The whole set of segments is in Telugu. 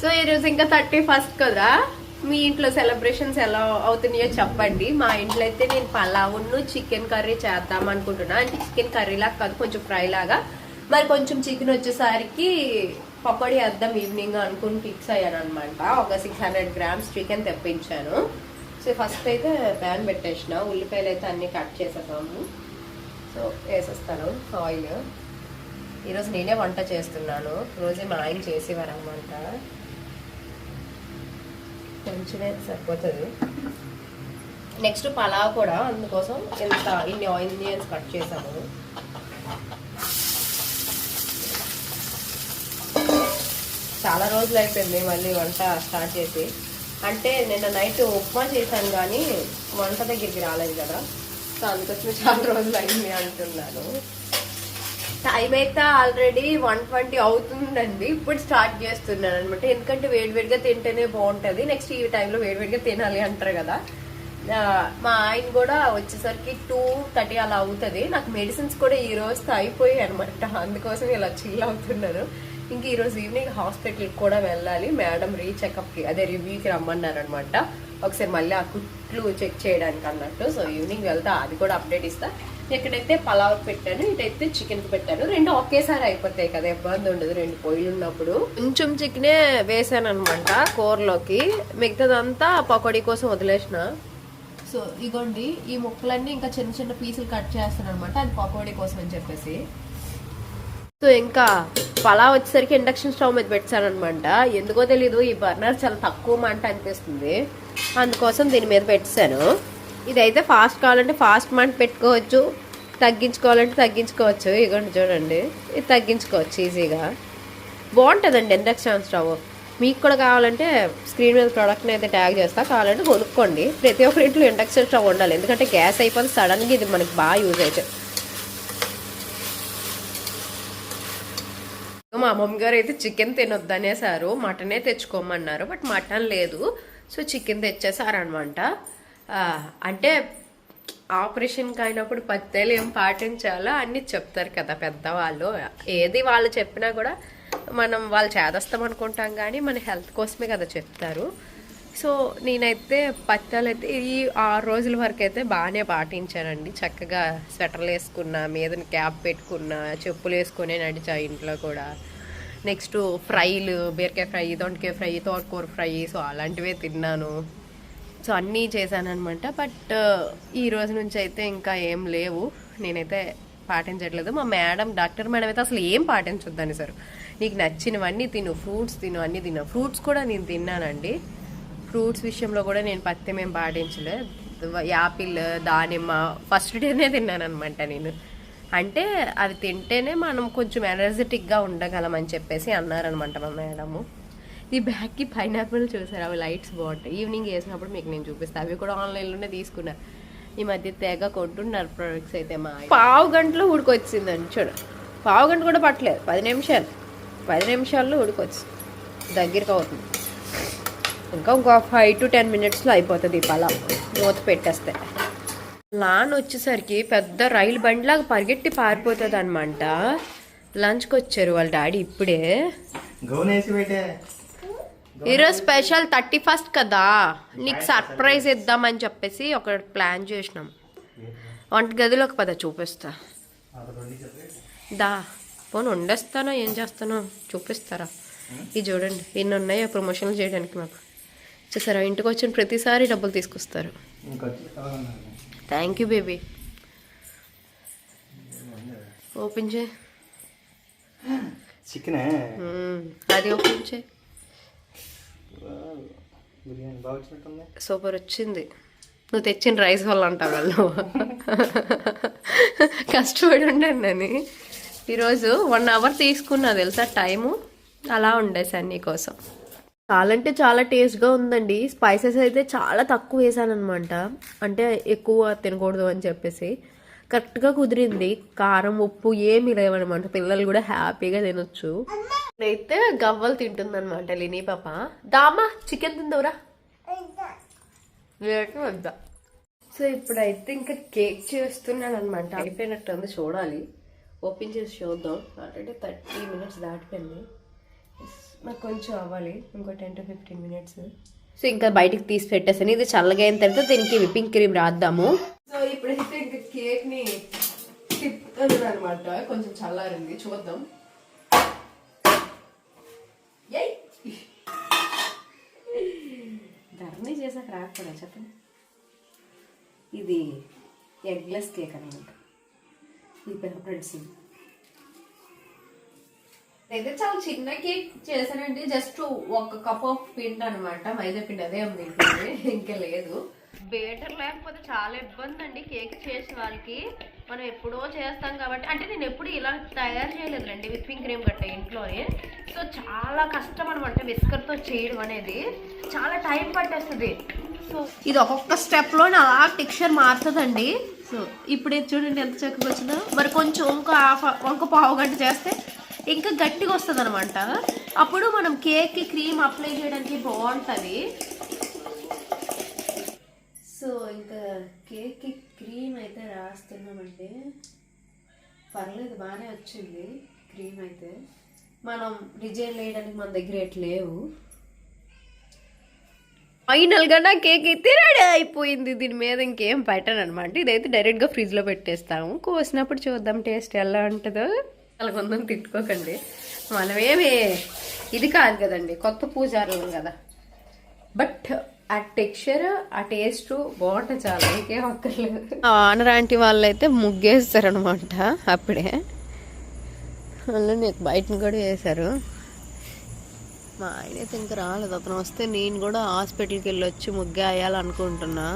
సో ఈరోజు ఇంకా థర్టీ ఫస్ట్ కదా? మీ ఇంట్లో సెలబ్రేషన్స్ ఎలా అవుతున్నాయో చెప్పండి. మా ఇంట్లో అయితే నేను పలావును చికెన్ కర్రీ చేద్దాం అనుకుంటున్నా. అంటే చికెన్ కర్రీ లాగా కాదు కొంచెం ఫ్రై లాగా. మరి కొంచెం చికెన్ వచ్చేసరికి పకోడీ వేద్దాం ఈవినింగ్ అనుకుని ఫిక్స్ అయ్యాను అనమాట ఒక సిక్స్ హండ్రెడ్ గ్రామ్స్ చికెన్ తెప్పించాను. సో ఫస్ట్ అయితే ప్యాన్ పెట్టేసిన. ఉల్లిపాయలు అయితే అన్ని కట్ చేసేసాము సో వేసేస్తాను ఆయిల్ ఈరోజు నేనే వంట చేస్తున్నాను. రోజే మా ఆయన చేసేవారు అనమాట కొంచెమే సరిపోతుంది. నెక్స్ట్ పలావ్ కూడా అందుకోసం ఇంత ఇన్ని ఆనియన్స్ కట్ చేసాము చాలా రోజులు అయిపోయింది మళ్ళీ వంట స్టార్ట్ చేసి. అంటే నిన్న నైట్ ఉప్మా చేశాను కానీ వంట దగ్గరికి రాలేదు కదా. సో అందుకోసం చాలా రోజులు అయింది అంటున్నాను. టైం అయితే ఆల్రెడీ వన్ ట్వంటీ అవుతుందండి. ఇప్పుడు స్టార్ట్ చేస్తున్నాను అనమాట ఎందుకంటే వేడివేడిగా తింటేనే బాగుంటుంది. నెక్స్ట్ ఈ టైంలో వేడివేడిగా తినాలి అంటారు కదా. మా ఆయన కూడా వచ్చేసరికి టూ థర్టీ అలా అవుతుంది. నాకు మెడిసిన్స్ కూడా ఈ రోజుతో అయిపోయాయి అనమాట. అందుకోసం ఇలా చిల్ అవుతున్నారు. ఇంక ఈరోజు ఈవినింగ్ హాస్పిటల్కి కూడా వెళ్ళాలి. మేడం రీచెకప్కి అదే రివ్యూకి రమ్మన్నారు అనమాట ఒకసారి మళ్ళీ ఆ కుట్లు చెక్ చేయడానికి అన్నట్టు. సో ఈవినింగ్ వెళ్తా అది కూడా అప్డేట్ ఇస్తా. ఇక్కడైతే పలావ్ పెట్టాను ఇటైతే చికెన్ పెట్టాను. రెండు ఒకేసారి అయిపోతాయి కదా ఇబ్బంది ఉండదు. రెండు పొయ్యిలు ఉన్నప్పుడు. కొంచెం చికెనే వేసాను అనమాట కూరలోకి. మిగతాదంతా పకోడీ కోసం వదిలేసిన. సో ఇగోండి ఈ ముక్కలన్నీ ఇంకా చిన్న చిన్న పీసులు కట్ చేస్తాను అనమాట అది పకోడీ కోసం అని చెప్పేసి. సో ఇంకా పలావ్ వచ్చేసరికి ఇండక్షన్ స్టవ్ మీద పెట్టానమాట ఎందుకో తెలీదు ఈ బర్నర్ చాలా తక్కువ మంట అనిపిస్తుంది. అందుకోసం దీని మీద పెట్టాను. ఇదైతే ఫాస్ట్ కావాలంటే ఫాస్ట్ మంట పెట్టుకోవచ్చు. తగ్గించుకోవాలంటే తగ్గించుకోవచ్చు. ఇదిగోండి చూడండి. ఇది తగ్గించుకోవచ్చు ఈజీగా. బాగుంటుందండి ఇండక్షన్ స్టవ్ మీకు కూడా కావాలంటే స్క్రీన్ మీద ప్రోడక్ట్ని అయితే ట్యాగ్ చేస్తా. కావాలంటే కొనుక్కోండి. ప్రతి ఒక్కరి ఇంట్లో ఇండక్షన్ స్టవ్ ఉండాలి. ఎందుకంటే గ్యాస్ అయిపోతే సడన్గా ఇది మనకి బాగా యూజ్ అవుతుంది మా అమ్మమ్మ గారు అయితే చికెన్ తినొద్దనేసారు మటనే తెచ్చుకోమన్నారు. బట్ మటన్ లేదు. సో చికెన్ తెచ్చేసారనమాట అంటే ఆపరేషన్కి అయినప్పుడు పత్తేలు ఏం పాటించాలో? అన్ని చెప్తారు కదా పెద్దవాళ్ళు. ఏది వాళ్ళు చెప్పినా కూడా మనం వాళ్ళు చేదస్తాం అనుకుంటాం కానీ మన హెల్త్ కోసమే కదా చెప్తారు. సో నేనైతే పత్యాలు అయితే ఈ ఆరు రోజుల వరకు అయితే బాగానే పాటించానండి. చక్కగా స్వెటర్లు వేసుకున్నా మీద క్యాప్ పెట్టుకున్నా చెప్పులు వేసుకునే నడిచా ఇంట్లో కూడా. నెక్స్ట్ ఫ్రైలు బీరకాయ ఫ్రై దొండకాయ ఫ్రై తోటకూర ఫ్రై సో అలాంటివే తిన్నాను. సో అన్నీ చేశానమాట బట్ ఈ రోజు నుంచి అయితే ఇంకా ఏం లేవు. నేనైతే పాటించట్లేదు. మా మేడం డాక్టర్ మేడం అయితే అసలు ఏం పాటించొద్దని సార్. నీకు నచ్చినవన్నీ తిను ఫ్రూట్స్ తిను అన్నీ తిన్నా ఫ్రూట్స్ కూడా నేను తిన్నానండి. ఫ్రూట్స్ విషయంలో కూడా నేను పత్యం ఏం పాటించలే. యాపిల్ దానిమ్మ ఫస్ట్ డేనే తిన్నాను అనమాట నేను. అంటే అవి తింటేనే మనం కొంచెం ఎనర్జెటిక్గా ఉండగలం అని చెప్పేసి అన్నారనమాట మా మేడము. ఈ బ్యాగ్కి పైనాపిల్ చూసారు? అవి లైట్స్ బాగుంటాయి. ఈవినింగ్ వేసినప్పుడు మీకు నేను చూపిస్తాను. అవి కూడా ఆన్లైన్లోనే తీసుకున్నా. ఈ మధ్య తెగ కొంటున్నారు ప్రొడక్ట్స్ అయితే మా. పావు గంటలో ఉడికొచ్చిందండి చూడు. పావు గంట కూడా పట్టలేదు. పది నిమిషాలు. పది నిమిషాల్లో ఉడికొచ్చి దగ్గరికి అవుతుంది. ఇంకా ఇంకో ఫైవ్ టు టెన్ మినిట్స్లో అయిపోతుంది ఈ పలావ్. మూత పెట్టేస్తే. లాన్ వచ్చేసరికి పెద్ద రైలు బండిలాగా పరిగెట్టి పారిపోతుంది అనమాట లంచ్కి వచ్చారు వాళ్ళ డాడీ ఇప్పుడే. గౌన్ వేసి పెట్టే. ఈరోజు స్పెషల్ థర్టీ ఫస్ట్ కదా. నీకు సర్ప్రైజ్ ఇద్దామని చెప్పేసి ఒక ప్లాన్ చేసినాం. వంట గదిలోకి పద చూపిస్తా. దా పోను వండేస్తానో ఏం చేస్తానో చూపిస్తారా. ఇది చూడండి ఎన్ని ఉన్నాయో ప్రమోషన్లు చేయడానికి మాకు. చూసారా ఇంటికి వచ్చిన ప్రతిసారి డబ్బులు తీసుకొస్తారు. థ్యాంక్ యూ బేబీ ఓపెన్ చేయి. చికెనే. అది ఓపెన్ చేయి. బిర్యానీ బాగా వచ్చినట్టుంది. సూపర్ వచ్చింది. నువ్వు తెచ్చిన రైస్ వల్ల అంటావు వాళ్ళు కష్టపడి ఉండండి అని. ఈరోజు వన్ అవర్ తీసుకున్నా తెలుసా టైము అలా ఉండేసాను నీకోసం చాలా అంటే చాలా టేస్ట్గా ఉందండి. స్పైసెస్ అయితే చాలా తక్కువ వేసాను అనమాట అంటే ఎక్కువ తినకూడదు అని చెప్పేసి. కరెక్ట్గా కుదిరింది. కారం ఉప్పు ఏమీ లేవనమాట. పిల్లలు కూడా హ్యాపీగా తినొచ్చు. అయితే గవ్వలు తింటుందన్నమాట లినీ పాప. దామా చికెన్ తిందవరా. వద్దా. సో ఇప్పుడైతే ఇంకా కేక్ చేస్తున్నాను అనమాట అయిపోయినట్టుంది చూడాలి. ఓపెన్ చేసి చూద్దాం. ఆల్రెడీ థర్టీ మినిట్స్ దాటిపోయింది. నాకు కొంచెం అవ్వాలి. ఇంకో ten to fifteen minutes. So ఇంకా బయటికి తీసి పెట్టేసాను ఇది చల్లగా అయిన తర్వాత దీనికి విప్పింగ్ క్రీమ్ రాద్దాము సో ఇప్పుడైతే ఇంకా కేక్ని అనమాట కొంచెం చల్లారింది. చూద్దాం! ధరణి చేసాక రాకపోయా చెప్పండి. ఇది ఎగ్లెస్ కేక్ అనమాట ఈ ఫ్రెండ్స్. అయితే చాలా చిన్న కేక్ చేశానండి. జస్ట్ ఒక కప్ ఆఫ్ పిండి అనమాట మైదా పిండి అదే ఉంది ఇంకా లేదు. బేటర్ లేకపోతే చాలా ఇబ్బంది అండి కేక్ చేసే వాళ్ళకి. మనం ఎప్పుడో చేస్తాం కాబట్టి అంటే నేను ఎప్పుడు ఇలా తయారు చేయలేదులేండి విప్పింగ్ క్రీమ్ గట్ట ఇంట్లోనే. సో చాలా కష్టం అనమాట విస్కర్తో చేయడం అనేది. చాలా టైం పట్టేస్తుంది. సో ఇది ఒక్కొక్క స్టెప్లో అలా టెక్స్చర్ మారుతుందండి. సో ఇప్పుడు చూడండి ఎంత చక్కగా వచ్చిందో. మరి కొంచెం ఇంకో హాఫ్ ఇంకో పావు గంట చేస్తే ఇంకా గట్టిగా వస్తుంది అనమాట అప్పుడు మనం కేక్కి క్రీమ్ అప్లై చేయడానికి బాగుంటుంది. సో ఇంకా కేక్కి క్రీమ్ అయితే రాస్తున్నామండి. పర్లేదు బాగానే వచ్చింది క్రీమ్ అయితే. మనం డిజైన్ వేయడానికి మన దగ్గర ఎట్లా లేవు. ఫైనల్గా నా కేక్ అయితే రెడీ అయిపోయింది. దీని మీద ఇంకేం పెట్టను అనమాట. ఇదైతే డైరెక్ట్గా ఫ్రిడ్జ్లో పెట్టేస్తాము. కోసినప్పుడు చూద్దాం టేస్ట్ ఎలా ఉంటుందో. అలా కొందరం తిట్టుకోకండి. మనమేమి ఇది కాదు కదండి కొత్త పూజారులం కదా. బట్ ఆ టెక్స్చర్ ఆ టేస్ట్ బాగుంటుంది చాలా. ఇంకేం అక్కర్లేదు ఆనరాంటి వాళ్ళు అయితే ముగ్గేస్తారనమాట అప్పుడే. అందులో నీకు బయటను కూడా వేశారు. మా ఆయన అయితే ఇంకా రాలేదు. అతను వస్తే నేను కూడా హాస్పిటల్కి వెళ్ళి వచ్చి ముగ్గు వేయాలనుకుంటున్నా.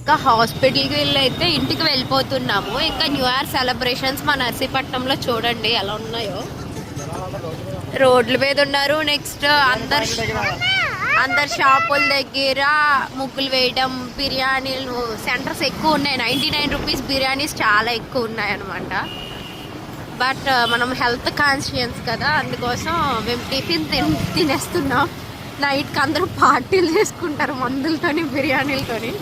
ఇంకా హాస్పిటల్కి వెళ్ళి అయితే ఇంటికి వెళ్ళిపోతున్నాము. ఇంకా న్యూ ఇయర్ సెలబ్రేషన్స్ మా నర్సీపట్నంలో చూడండి ఎలా ఉన్నాయో. రోడ్ల మీద ఉన్నారు. నెక్స్ట్ అందరు అందరు షాపుల దగ్గర ముగ్గులు వేయడం బిర్యానీలు సెంటర్స్ ఎక్కువ ఉన్నాయి. నైంటీ నైన్ రూపీస్ బిర్యానీస్ చాలా ఎక్కువ ఉన్నాయి అనమాట బట్ uh, మనం హెల్త్ కాన్షియన్స్ కదా. అందుకోసం మేము టిఫిన్ తిన్ తినేస్తున్నాం. నైట్కి అందరూ పార్టీలు చేసుకుంటారు మందులతోని బిర్యానీలతోని.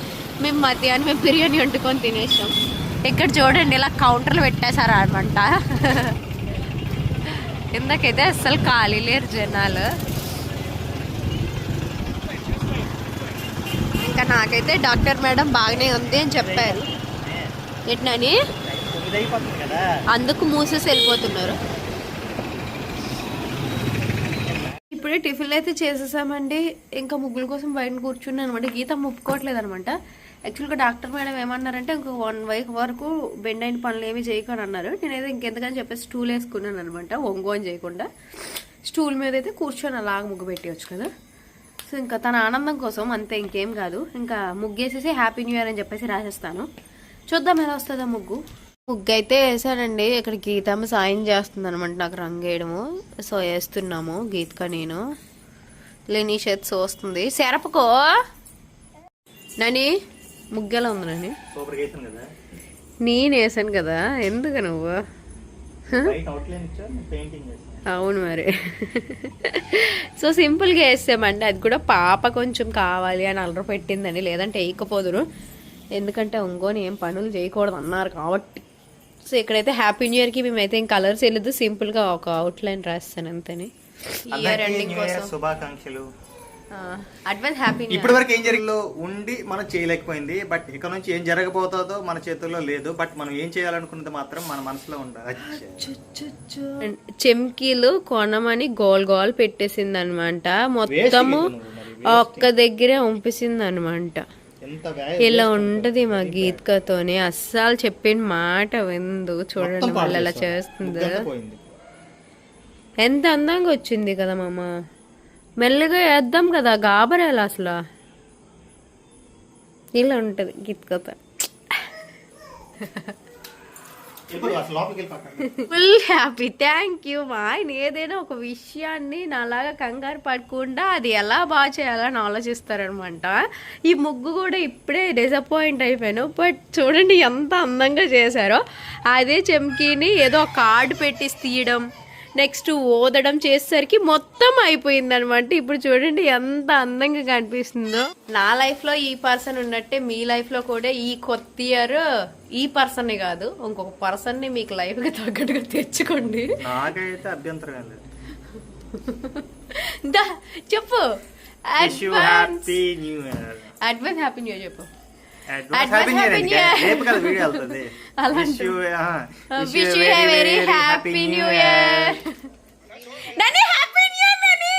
మేము మధ్యాహ్నం మేము బిర్యానీ వండుకొని తినేసాం. ఇక్కడ చూడండి ఇలా కౌంటర్లు పెట్టేశారు అనమాట కిందకైతే అస్సలు ఖాళీ లేరు జనాలు. ఇంకా నాకైతే డాక్టర్ మేడం బాగానే ఉంది అని చెప్పారు. ఎట్నని అందుకు మూసేసి వెళ్ళిపోతున్నారు. ఇప్పుడే టిఫిన్ అయితే చేసేసామండి. ఇంకా ముగ్గుల కోసం బయట కూర్చున్నాను అనమాట గీత ముప్పుకోవట్లేదు అనమాట యాక్చువల్గా డాక్టర్ మేడం ఏమన్నారంటే ఇంకో వన్ వీక్ వరకు బెండ్ అయిన పనులు ఏమీ చేయకని అన్నారు. నేనైతే ఇంకెందుకని చెప్పేసి స్టూల్ వేసుకున్నాను అనమాట ఒంగోని చేయకుండా. స్టూల్ మీద అయితే కూర్చొని అలాగ ముగ్గు పెట్టేయచ్చు కదా. సో ఇంకా తన ఆనందం కోసం అంతే ఇంకేం కాదు. ఇంకా ముగ్గేసేసి హ్యాపీ న్యూ ఇయర్ అని చెప్పేసి రాసేస్తాను. చూద్దాం ఎలా వస్తుందో ముగ్గు. ముగ్గు అయితే వేసానండి. ఇక్కడ గీతమ్మ సాయం చేస్తుంది అనమాట నాకు రంగు వేయడము సో వేస్తున్నాము గీతక నేను. లేని షర్ట్స్ వస్తుంది. సెరపకో నని! ముగ్గెలా ఉంది నని సూపర్ వేసాను కదా. నేను వేసాను కదా ఎందుకు నువ్వు? అవును మరి. సో సింపుల్గా వేసామండి అది కూడా పాప కొంచెం కావాలి అని అల్లరి పెట్టిందని లేదంటే వేయకపోదురు. ఎందుకంటే ఒంగోని ఏం పనులు చేయకూడదు అన్నారు కాబట్టి. సో ఇక్కడైతే హ్యాపీ న్యూ ఇయర్కి మేమైతే ఏం కలర్స్ వెళ్ళదు సింపుల్గా ఒక అవుట్లైన్ రాస్తాను అంతేని. ఇయర్ ఎండింగ్ కోసం. శుభాకాంక్షలు. అడ్వాన్స్ హ్యాపీ న్యూ ఇప్పటి వరకు ఏం జరిగిందో ఉండి మనం చేయలేకపోయింది బట్ ఇక నుంచి ఏం జరగబోతుందో మన చేతుల్లో లేదు బట్ మనం ఏం చేయాలనుకున్నది మాత్రం మన మనసులో ఉండాలి. చెమ్కీలు కొనమని గోల్ గోల్ పెట్టేసింది అనమాట మొత్తము ఒక్క దగ్గరే ఉంపేసింది అనమాట ఇలా ఉంటది మా గీత్కతోని అస్సలు చెప్పిన మాట విందు. చూడండి వాళ్ళు ఎలా చేస్తుంది. ఎంత అందంగా వచ్చింది కదా మామ. మెల్లగా వేద్దాం కదా గాబరేలా అసలు. ఇలా ఉంటది గీత్కత. ఫుల్ హ్యాపీ థ్యాంక్ యూ మా. ఆయన ఏదైనా ఒక విషయాన్ని నాలాగా కంగారు పడకుండా అది ఎలా బాగా చేయాలని ఆలోచిస్తారనమాట. ఈ ముగ్గు కూడా ఇప్పుడే డిసప్పాయింట్ అయిపోయాను. బట్ చూడండి ఎంత అందంగా చేశారో. అదే చెమ్కీని ఏదో కార్డు పెట్టి తీయడం నెక్స్ట్ ఓదడం చేసేసరికి మొత్తం అయిపోయింది అనమాట ఇప్పుడు చూడండి ఎంత అందంగా కనిపిస్తుందో. నా లైఫ్లో ఈ పర్సన్ ఉన్నట్టే మీ లైఫ్లో కూడా ఈ కొత్త ఇయర్ ఈ పర్సన్ కాదు ఇంకొక పర్సన్ని మీకు లైఫ్కి తగ్గట్టుగా తెచ్చుకోండి. నాకైతే అభ్యంతరం ఏం లేదు. దా చెప్పు. You happy new year advance happy new year చెప్పు. వెరీ హ్యాపీ న్యూ ఇయర్ నని హ్యాపీ న్యూ ఇయర్ నని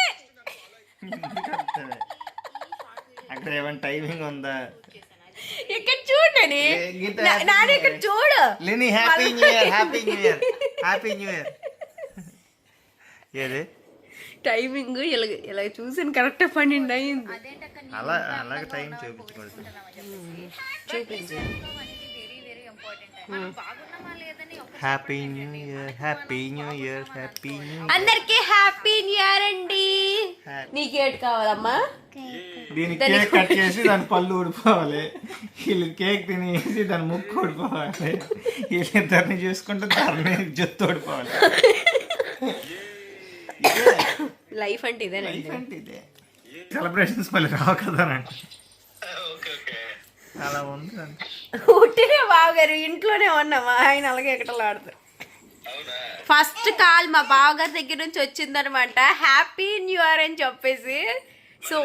అక్కడ ఏమైనా టైమింగ్ ఉందా? ఇక్కడ చూడని నాని. ఇక్కడ. చూడు. లేని happy new year happy new year happy new year ఏది? టైమింగ్ ఇలా ఇలా చూసాను కరెక్ట్ పన్నెండు అయింది. అలా అలాగే టైం చూపించకూడదు చూపించు happy new year happy new year happy new అందరికి హ్యాపీ న్యూ ఇయర్ అండి. నీకు ఏటి కావాలమ్మా? దీని కేక్ కట్ చేసి దాని పళ్ళు ఊడిపోవాలి. వీళ్ళు కేక్ తినేసి దాని ముక్కు ఊడిపోవాలి. వీళ్ళిద్దరిని చూసుకుంటే దాన్ని జుత్తు ఊడిపోవాలి. లైఫ్ అంటే ఇదేనండి. లైఫ్ అంటే ఇదే. సెలబ్రేషన్స్ మళ్ళీ రావు కదా అలా ఉంది. ఉట్టినే బావగారు ఇంట్లోనే ఉన్నామా ఆయన అలాగే ఎక్కడలాడుతారు ఫస్ట్ కాల్ మా బావగారి దగ్గర నుంచి వచ్చిందనమాట. హ్యాపీ న్యూ ఇయర్ అని చెప్పేసి. సో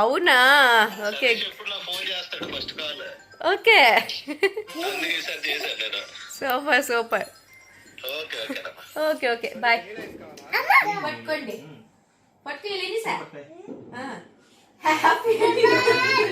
అవునా? ఓకే ఎప్పుడు నాకు ఫోన్ చేస్తాడు first call okay super super okay okay okay bye. పట్టుకోండి. పట్టుకెళ్ళి సార్. హ్యాపీ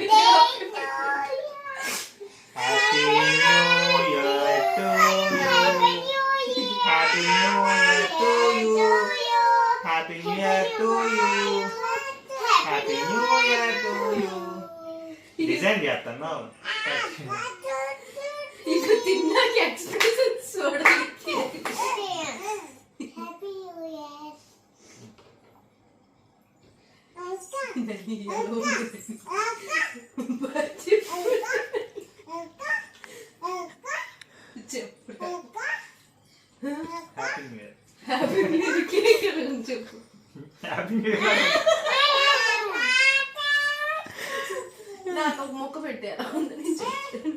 మొక్క పెట్టా నేను చెప్తాను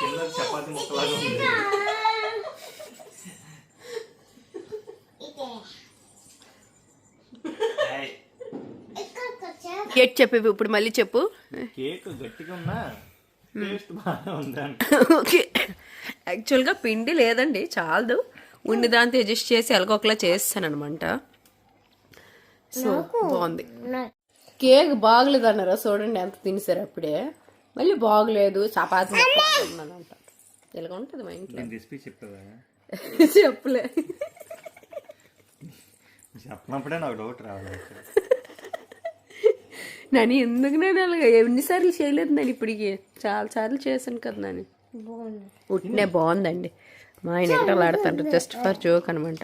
కింద చపాతి ముక్కలాగా ఉంది ఏయ్, ఏట్ చెప్పేవి ఇప్పుడు మళ్ళీ చెప్పు. కేక్ గట్టిగా ఉన్నా టేస్ట్ బాగా ఉందండి ఓకే. యాక్చువల్గా పిండి లేదండి చాలదు. ఉండి దాంతో అడ్జస్ట్ చేసి ఎలాగొకలా చేస్తాను అనమాట సో బాగుంది. కేక్ బాగలేదు అన్నారా చూడండి ఎంత తినేసారు అప్పుడే. మళ్ళీ బాగలేదు చపాతి ఉన్నానంట ఇలాగ ఉంటుంది మా ఇంట్లో. చెప్పలే. చెప్పినప్పుడే నాకు డౌట్ రావాలి నన్ను ఎందుకు నేను అలాగ? ఎన్నిసార్లు చేయలేదు నేను ఇప్పటికి. చాలా సార్లు చేశాను కదా నేను. ఉట్టినే బాగుందండి. మా ఆయన ఎక్కడ ఆడతారు జస్ట్ ఫర్ జోక్ అనమాట